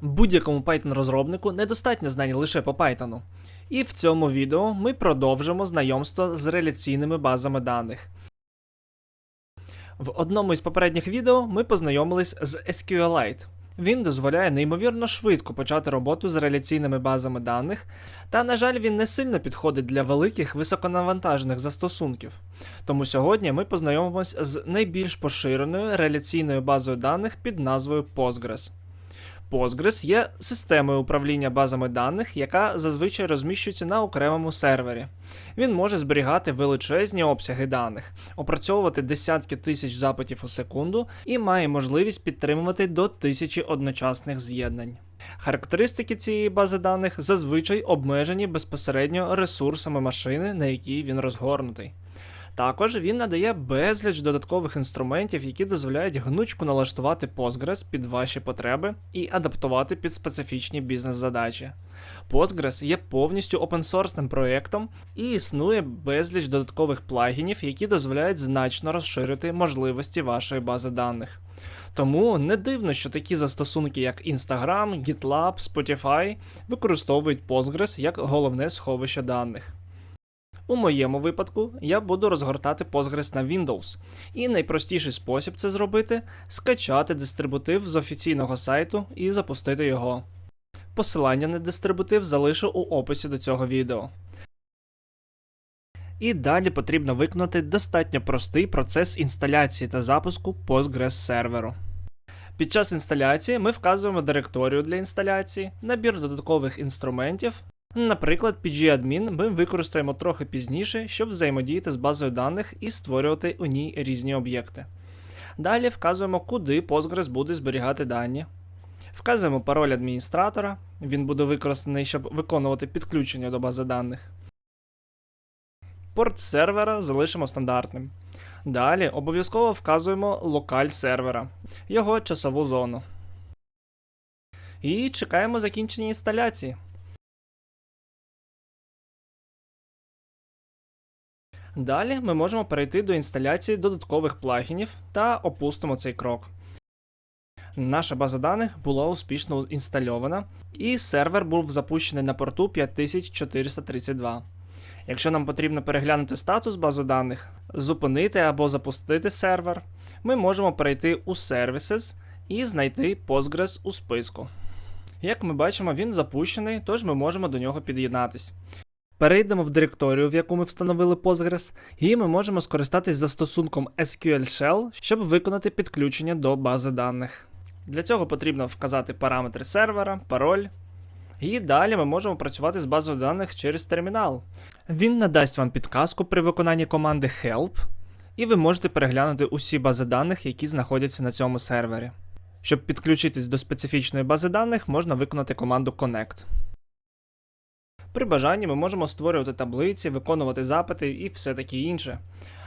Будь-якому Python-розробнику недостатньо знань лише по Python. І в цьому відео ми продовжимо знайомство з реляційними базами даних. В одному із попередніх відео ми познайомились з SQLite. Він дозволяє неймовірно швидко почати роботу з реляційними базами даних, та, на жаль, він не сильно підходить для великих високонавантажених застосунків. Тому сьогодні ми познайомимось з найбільш поширеною реляційною базою даних під назвою Postgres. Postgres є системою управління базами даних, яка зазвичай розміщується на окремому сервері. Він може зберігати величезні обсяги даних, опрацьовувати десятки тисяч запитів у секунду і має можливість підтримувати до тисячі одночасних з'єднань. Характеристики цієї бази даних зазвичай обмежені безпосередньо ресурсами машини, на якій він розгорнутий. Також він надає безліч додаткових інструментів, які дозволяють гнучко налаштувати Postgres під ваші потреби і адаптувати під специфічні бізнес-задачі. Postgres є повністю опенсорсним проєктом і існує безліч додаткових плагінів, які дозволяють значно розширити можливості вашої бази даних. Тому не дивно, що такі застосунки, як Instagram, GitLab, Spotify використовують Postgres як головне сховище даних. У моєму випадку я буду розгортати Postgres на Windows, і найпростіший спосіб це зробити скачати дистрибутив з офіційного сайту і запустити його. Посилання на дистрибутив залишу у описі до цього відео. І далі потрібно виконати достатньо простий процес інсталяції та запуску Postgres серверу. Під час інсталяції ми вказуємо директорію для інсталяції, набір додаткових інструментів Наприклад, pgadmin ми використаємо трохи пізніше, щоб взаємодіяти з базою даних і створювати у ній різні об'єкти. Далі вказуємо, куди Postgres буде зберігати дані. Вказуємо пароль адміністратора, він буде використаний, щоб виконувати підключення до бази даних. Порт сервера залишимо стандартним. Далі обов'язково вказуємо локаль сервера, його часову зону. І чекаємо закінчення інсталяції. Далі ми можемо перейти до інсталяції додаткових плагінів та опустимо цей крок. Наша база даних була успішно інстальована, і сервер був запущений на порту 5432. Якщо нам потрібно переглянути статус бази даних, зупинити або запустити сервер, ми можемо перейти у Services і знайти Postgres у списку. Як ми бачимо, він запущений, тож ми можемо до нього під'єднатись. Перейдемо в директорію, в яку ми встановили Postgres, і ми можемо скористатись застосунком SQL Shell, щоб виконати підключення до бази даних. Для цього потрібно вказати параметри сервера, пароль. І далі ми можемо працювати з базою даних через термінал. Він надасть вам підказку при виконанні команди Help, і ви можете переглянути усі бази даних, які знаходяться на цьому сервері. Щоб підключитись до специфічної бази даних, можна виконати команду Connect. При бажанні ми можемо створювати таблиці, виконувати запити і все таке інше.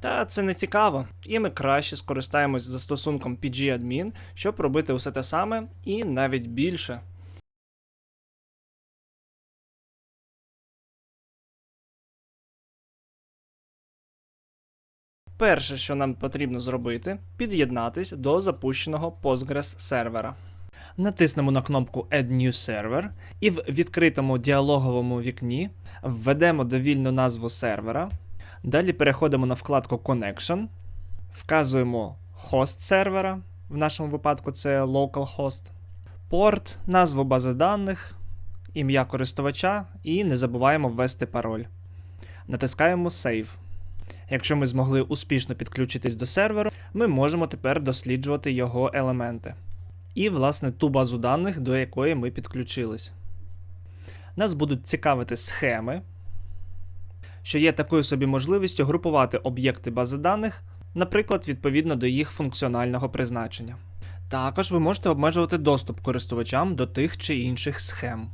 Та це не цікаво, і ми краще скористаємось застосунком pgadmin, щоб робити усе те саме і навіть більше. Перше, що нам потрібно зробити, під'єднатись до запущеного Postgres сервера. Натиснемо на кнопку Add New Server і в відкритому діалоговому вікні введемо довільну назву сервера. Далі переходимо на вкладку Connection, вказуємо хост сервера, в нашому випадку це localhost, порт, назву бази даних, ім'я користувача і не забуваємо ввести пароль. Натискаємо Save. Якщо ми змогли успішно підключитись до серверу, ми можемо тепер досліджувати його елементи і, власне, ту базу даних, до якої ми підключились. Нас будуть цікавити схеми, що є такою собі можливістю групувати об'єкти бази даних, наприклад, відповідно до їх функціонального призначення. Також ви можете обмежувати доступ користувачам до тих чи інших схем.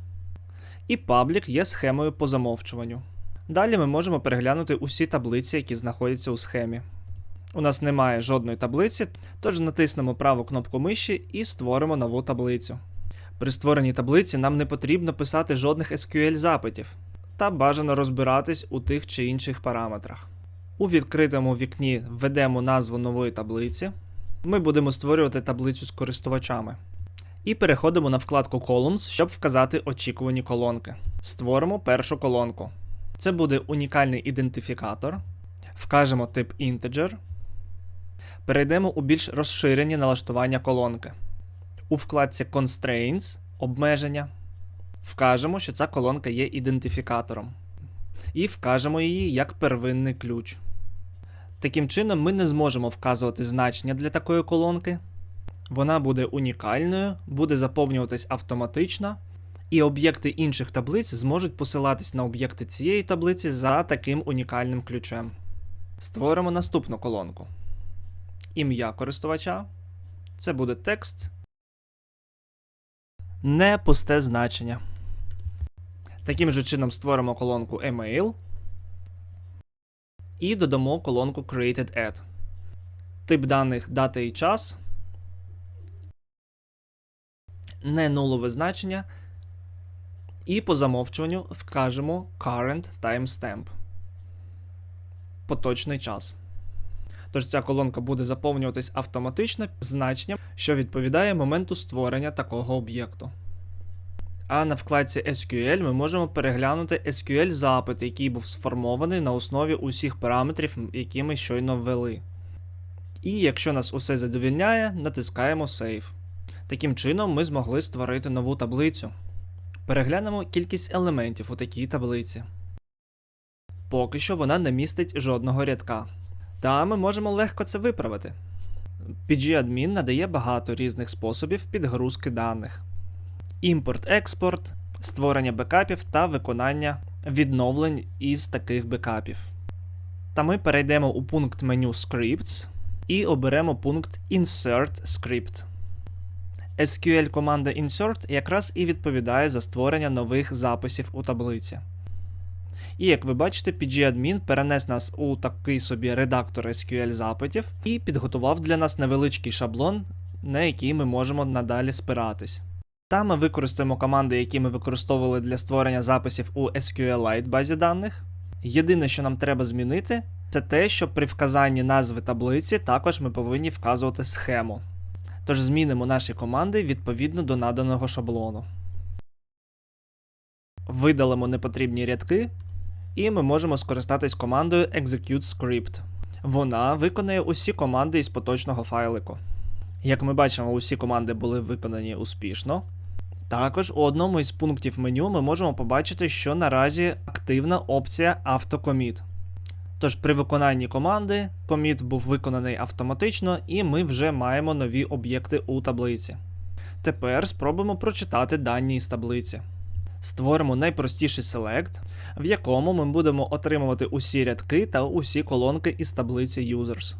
І паблік є схемою по замовчуванню. Далі ми можемо переглянути усі таблиці, які знаходяться у схемі. У нас немає жодної таблиці, тож натиснемо праву кнопку миші і створимо нову таблицю. При створенні таблиці нам не потрібно писати жодних SQL запитів, та бажано розбиратись у тих чи інших параметрах. У відкритому вікні введемо назву нової таблиці. Ми будемо створювати таблицю з користувачами. І переходимо на вкладку Columns, щоб вказати очікувані колонки. Створимо першу колонку. Це буде унікальний ідентифікатор. Вкажемо тип integer. Перейдемо у більш розширені налаштування колонки. У вкладці Constraints обмеження. Вкажемо, що ця колонка є ідентифікатором. І вкажемо її як первинний ключ. Таким чином, ми не зможемо вказувати значення для такої колонки. Вона буде унікальною, буде заповнюватись автоматично, і об'єкти інших таблиць зможуть посилатись на об'єкти цієї таблиці за таким унікальним ключем. Створимо наступну колонку. Ім'я користувача. Це буде текст. Не пусте значення. Таким же чином створимо колонку Email і додамо колонку Created At. Тип даних дата і час. Не нулове значення. І по замовчуванню вкажемо Current Timestamp. Поточний час. Тож ця колонка буде заповнюватись автоматично значенням, що відповідає моменту створення такого об'єкту. А на вкладці SQL ми можемо переглянути SQL запит, який був сформований на основі усіх параметрів, які ми щойно ввели. І якщо нас усе задовільняє, натискаємо Save. Таким чином, ми змогли створити нову таблицю. Переглянемо кількість елементів у такій таблиці. Поки що вона не містить жодного рядка. Та ми можемо легко це виправити. PG-адмін надає багато різних способів підгрузки даних: імпорт-експорт, створення бекапів та виконання відновлень із таких бекапів. Та ми перейдемо у пункт меню Scripts і оберемо пункт Insert Script. SQL команда Insert якраз і відповідає за створення нових записів у таблиці. І як ви бачите, PG-адмін перенес нас у такий собі редактор SQL запитів і підготував для нас невеличкий шаблон, на який ми можемо надалі спиратись. Там ми використаємо команди, які ми використовували для створення записів у SQLite базі даних. Єдине, що нам треба змінити, це те, що при вказанні назви таблиці також ми повинні вказувати схему. Тож змінимо наші команди відповідно до наданого шаблону. Видалимо непотрібні рядки, і ми можемо скористатись командою Execute Script. Вона виконає усі команди із поточного файлику. Як ми бачимо, усі команди були виконані успішно. Також у одному із пунктів меню ми можемо побачити, що наразі активна опція автокоміт. Тож при виконанні команди коміт був виконаний автоматично, і ми вже маємо нові об'єкти у таблиці. Тепер спробуємо прочитати дані із таблиці. Створимо найпростіший селект, в якому ми будемо отримувати усі рядки та усі колонки із таблиці Users.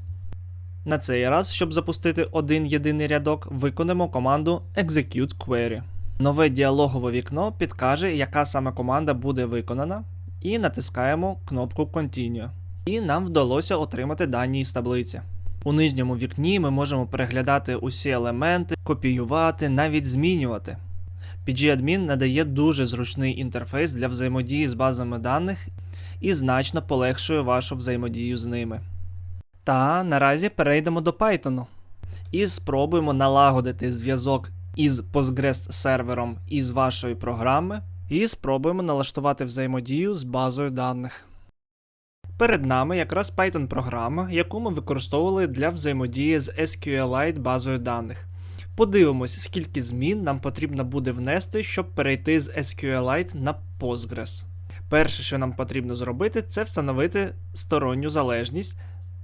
На цей раз, щоб запустити один єдиний рядок, виконаємо команду Execute Query. Нове діалогове вікно підкаже, яка саме команда буде виконана, і натискаємо кнопку Continue. І нам вдалося отримати дані із таблиці. У нижньому вікні ми можемо переглядати усі елементи, копіювати, навіть змінювати. PG-адмін надає дуже зручний інтерфейс для взаємодії з базами даних і значно полегшує вашу взаємодію з ними. Та наразі перейдемо до Python і спробуємо налагодити зв'язок із Postgres сервером із вашої програми, і спробуємо налаштувати взаємодію з базою даних. Перед нами якраз Python програма, яку ми використовували для взаємодії з SQLite базою даних. Подивимось, скільки змін нам потрібно буде внести, щоб перейти з SQLite на Postgres. Перше, що нам потрібно зробити, це встановити сторонню залежність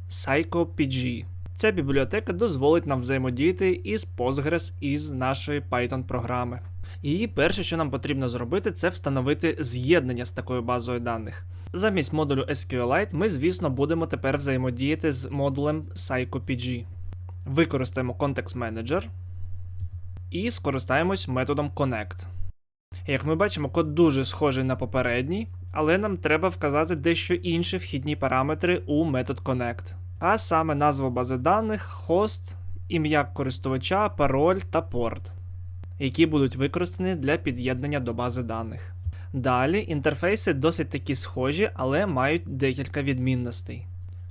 PsychoPG. Ця бібліотека дозволить нам взаємодіяти із Postgres із нашої Python програми. І перше, що нам потрібно зробити, це встановити з'єднання з такою базою даних. Замість модулю SQLite ми, звісно, будемо тепер взаємодіяти з модулем PsychoPG. Використаємо Context Manager і скористаємось методом Connect. Як ми бачимо, код дуже схожий на попередній, але нам треба вказати дещо інші вхідні параметри у метод Connect. А саме назву бази даних, хост, ім'я користувача, пароль та порт, які будуть використані для під'єднання до бази даних. Далі інтерфейси досить такі схожі, але мають декілька відмінностей.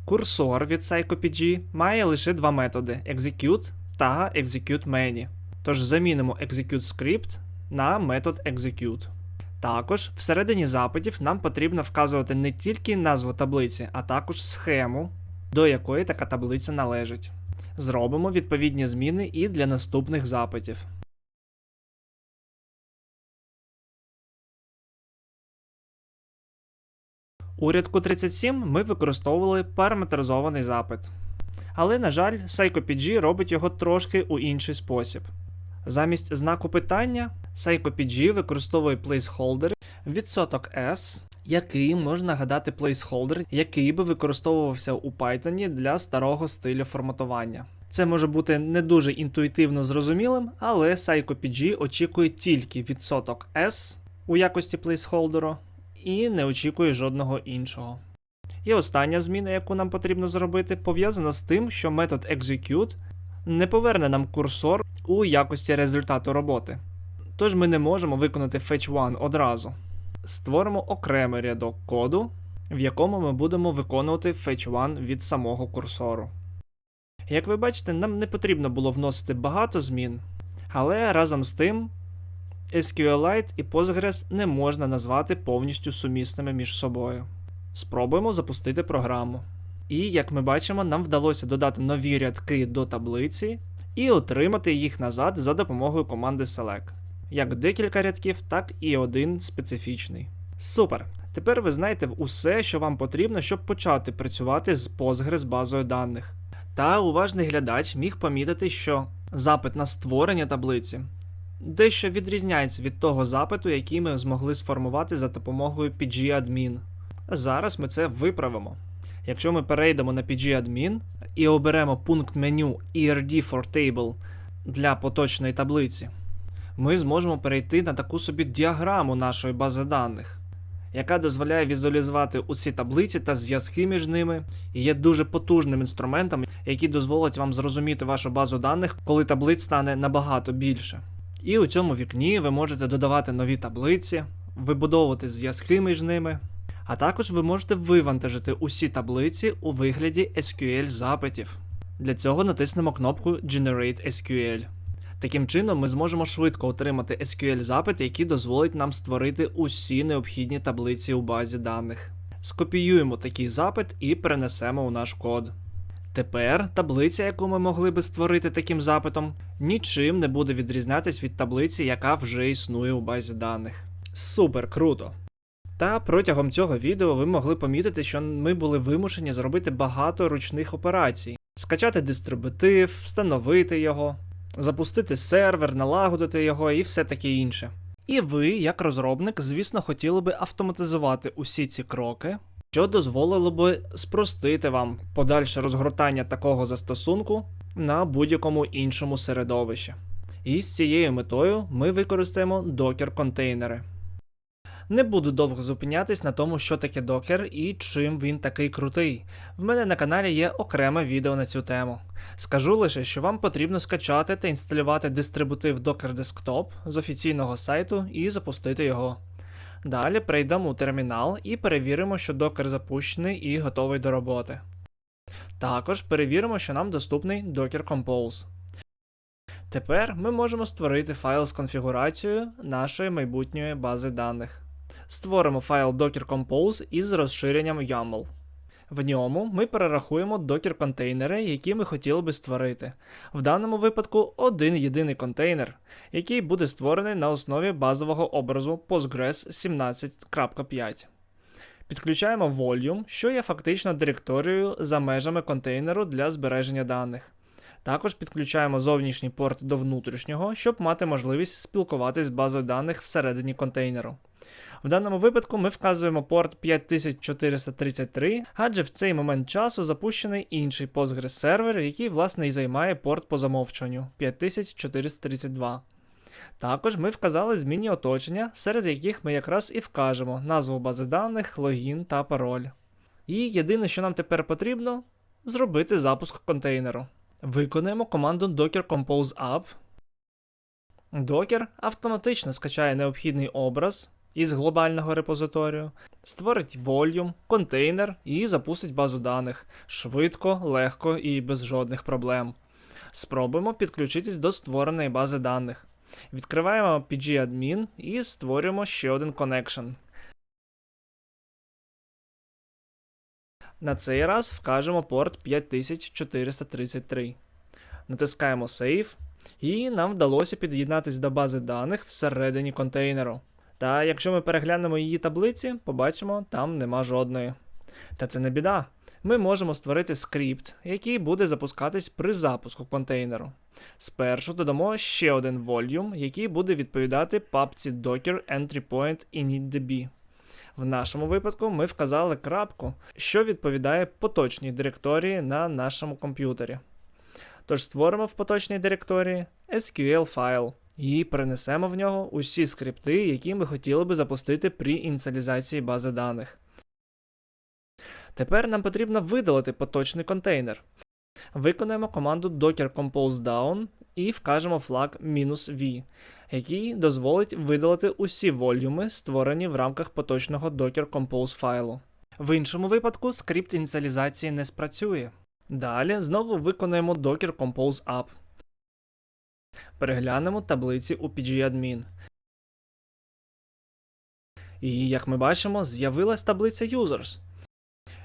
Курсор від PsychoPG має лише два методи: execute та execute many. Тож замінимо execute script на метод execute. Також всередині запитів нам потрібно вказувати не тільки назву таблиці, а також схему, до якої така таблиця належить. Зробимо відповідні зміни і для наступних запитів. У рядку 37 ми використовували параметризований запит. Але, на жаль, PsychoPG робить його трошки у інший спосіб. Замість знаку питання PsychoPG використовує placeholder відсоток S, який можна нагадати placeholder, який би використовувався у Python для старого стилю форматування. Це може бути не дуже інтуїтивно зрозумілим, але PsychoPG очікує тільки відсоток S у якості placeholder і не очікує жодного іншого. І остання зміна, яку нам потрібно зробити, пов'язана з тим, що метод execute не поверне нам курсор у якості результату роботи. Тож ми не можемо виконати fetch 1 одразу. Створимо окремий рядок коду, в якому ми будемо виконувати fetch 1 від самого курсору. Як ви бачите, нам не потрібно було вносити багато змін, але разом з тим SQLite і Postgres не можна назвати повністю сумісними між собою. Спробуємо запустити програму. І, як ми бачимо, нам вдалося додати нові рядки до таблиці і отримати їх назад за допомогою команди select. Як декілька рядків, так і один специфічний. Супер! Тепер ви знаєте усе, що вам потрібно, щоб почати працювати з Postgres базою даних. Та уважний глядач міг помітити, що запит на створення таблиці дещо відрізняється від того запиту, який ми змогли сформувати за допомогою PG-admin. Зараз ми це виправимо. Якщо ми перейдемо на PG-admin і оберемо пункт меню ERD for Table для поточної таблиці, ми зможемо перейти на таку собі діаграму нашої бази даних, яка дозволяє візуалізувати усі таблиці та зв'язки між ними, і є дуже потужним інструментом, який дозволить вам зрозуміти вашу базу даних, коли таблиць стане набагато більше. І у цьому вікні ви можете додавати нові таблиці, вибудовувати зв'язки між ними. А також ви можете вивантажити усі таблиці у вигляді SQL запитів. Для цього натиснемо кнопку Generate SQL. Таким чином, ми зможемо швидко отримати SQL запит, який дозволить нам створити усі необхідні таблиці у базі даних. Скопіюємо такий запит і перенесемо у наш код. Тепер таблиця, яку ми могли би створити таким запитом, нічим не буде відрізнятись від таблиці, яка вже існує у базі даних. Супер круто! Та протягом цього відео ви могли помітити, що ми були вимушені зробити багато ручних операцій: скачати дистрибутив, встановити його, запустити сервер, налагодити його і все таке інше. І ви, як розробник, звісно, хотіли би автоматизувати усі ці кроки, що дозволило би спростити вам подальше розгортання такого застосунку на будь-якому іншому середовищі. І з цією метою ми використаємо докер-контейнери. Не буду довго зупинятись на тому, що таке докер і чим він такий крутий. В мене на каналі є окреме відео на цю тему. Скажу лише, що вам потрібно скачати та інсталювати дистрибутив Docker Desktop з офіційного сайту і запустити його. Далі перейдемо у термінал і перевіримо, що докер запущений і готовий до роботи. Також перевіримо, що нам доступний Docker Compose. Тепер ми можемо створити файл з конфігурацією нашої майбутньої бази даних. Створимо файл Docker Compose із розширенням YAML. В ньому ми перерахуємо докер контейнери, які ми хотіли би створити. В даному випадку один єдиний контейнер, який буде створений на основі базового образу Postgres 17.5. Підключаємо Volume, що є фактично директорією за межами контейнеру для збереження даних. Також підключаємо зовнішній порт до внутрішнього, щоб мати можливість спілкуватись з базою даних всередині контейнеру. В даному випадку ми вказуємо порт 5433, адже в цей момент часу запущений інший Postgres сервер, який, власне, і займає порт по замовчуванню 5432. Також ми вказали змінні оточення, серед яких ми якраз і вкажемо назву бази даних, логін та пароль. І єдине, що нам тепер потрібно, зробити запуск контейнеру. Виконуємо команду docker compose up. Docker автоматично скачає необхідний образ із глобального репозиторію, створить volume, контейнер і запустить базу даних швидко, легко і без жодних проблем. Спробуємо підключитись до створеної бази даних. Відкриваємо pgadmin і створюємо ще один connection. На цей раз вкажемо порт 5433. Натискаємо Save, і нам вдалося під'єднатись до бази даних всередині контейнеру. Та якщо ми переглянемо її таблиці, побачимо, там нема жодної. Та це не біда. Ми можемо створити скрипт, який буде запускатись при запуску контейнеру. Спершу додамо ще один volume, який буде відповідати папці Docker Entry Point initdb. В нашому випадку ми вказали крапку, що відповідає поточній директорії на нашому комп'ютері. Тож створимо в поточній директорії SQL файл і перенесемо в нього усі скрипти, які ми хотіли би запустити при ініціалізації бази даних. Тепер нам потрібно видалити поточний контейнер. Виконаємо команду docker compose down і вкажемо флаг "-v", який дозволить видалити усі волюми, створені в рамках поточного docker compose файлу. В іншому випадку скрипт ініціалізації не спрацює. Далі знову виконаємо docker compose up. Переглянемо таблиці у pgadmin. І як ми бачимо, з'явилась таблиця users.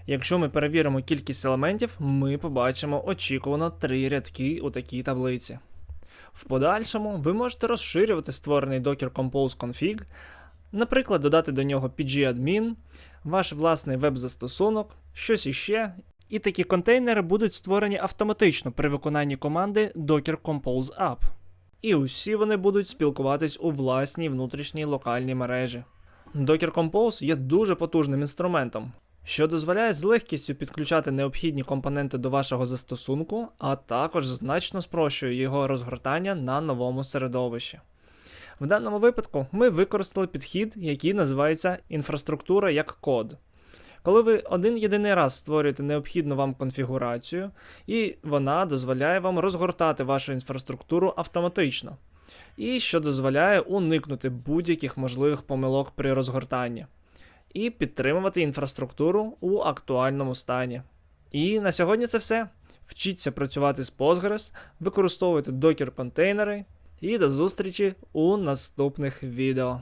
Якщо ми перевіримо кількість елементів, ми побачимо очікувано три рядки у такій таблиці. В подальшому ви можете розширювати створений Docker Compose config, наприклад, додати до нього pgadmin, ваш власний веб-застосунок, щось іще, і такі контейнери будуть створені автоматично при виконанні команди Docker Compose Up. І усі вони будуть спілкуватись у власній внутрішній локальній мережі. Docker Compose є дуже потужним інструментом, що дозволяє з легкістю підключати необхідні компоненти до вашого застосунку, а також значно спрощує його розгортання на новому середовищі. В даному випадку ми використали підхід, який називається інфраструктура як код. Коли ви один єдиний раз створюєте необхідну вам конфігурацію, і вона дозволяє вам розгортати вашу інфраструктуру автоматично, і що дозволяє уникнути будь-яких можливих помилок при розгортанні, і підтримувати інфраструктуру у актуальному стані. І на сьогодні це все. Вчіться працювати з Postgres, використовуйте докер контейнери і до зустрічі у наступних відео.